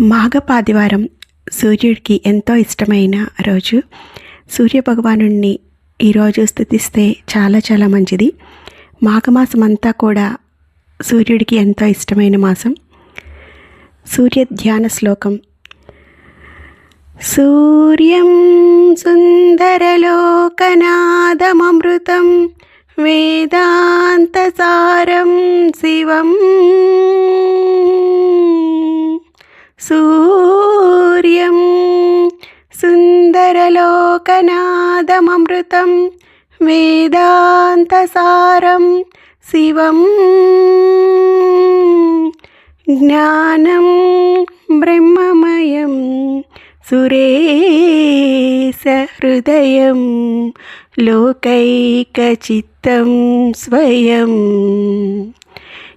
మాఘపాదివారం సూర్యుడికి ఎంతో ఇష్టమైన రోజు. సూర్యభగవాను ఈరోజు స్థుతిస్తే చాలా చాలా మంచిది. మాఘమాసం అంతా కూడా సూర్యుడికి ఎంతో ఇష్టమైన మాసం. సూర్య ధ్యాన శ్లోకం. సూర్యం సుందరలోకనాదమృతం వేదాంతసారం శివం. സൂര്യം സുന്ദരലോകനാഥമമൃതം വേദാന്തസാരം ശിവം. ജ്ഞാനം ബ്രഹ്മമയം സുരേശഹൃദയം ലോകൈകചിത്തം സ്വയം.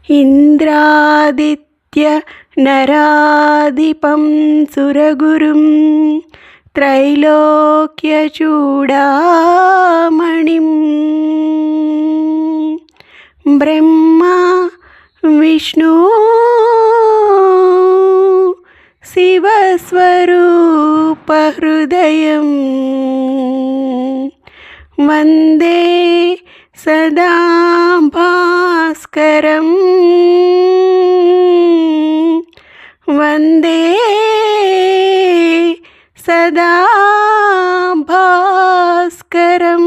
ഇന്ദ്രാദി नित्य नराधिपं सुरगुरुं त्रैलोक्यचूडामणिं ब्रह्मा विष्णु शिवस्वरूपहृदयं वन्दे सदा भास्करम् వందే సదా భాస్కరం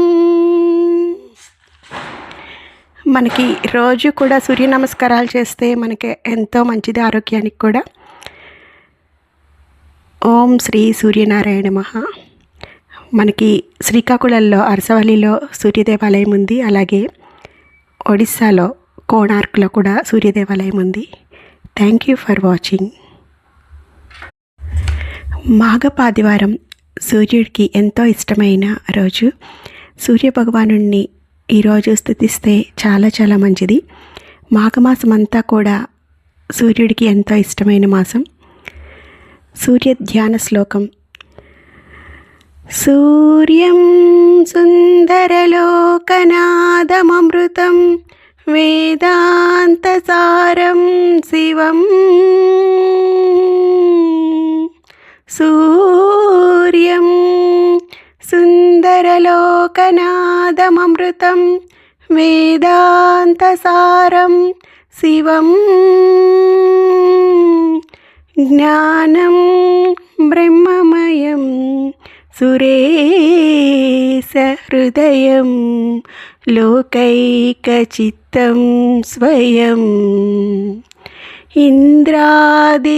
మనకి రోజు కూడా సూర్య నమస్కారాలు చేస్తే మనకి ఎంతో మంచిది ఆరోగ్యానికి కూడా. ఓం శ్రీ సూర్యనారాయణ మహా. మనకి శ్రీకాకుళంలో అరసవల్లిలో సూర్యదేవాలయం ఉంది. అలాగే ఒడిస్సాలో కోణార్క్లో కూడా సూర్యదేవాలయం ఉంది. థ్యాంక్ యూ ఫర్ వాచింగ్ మాఘపాదివారం సూర్యుడికి ఎంతో ఇష్టమైన రోజు. సూర్యభగవాను ఈరోజు స్థుతిస్తే చాలా చాలా మంచిది. మాఘమాసం అంతా కూడా సూర్యుడికి ఎంతో ఇష్టమైన మాసం. సూర్య ధ్యాన శ్లోకం. సూర్యం సుందరలోకనాదమృతం వేదాంతసారం శివం. സൂര്യം സുന്ദരലോകനാഥമൃതം വേദാന്തസാരം ശിവം. ജ്ഞാനം ബ്രഹ്മമയം സുരേശഹൃദയം ലോകൈകചിത്തം സ്വയം. ഇന്ദ്രാദി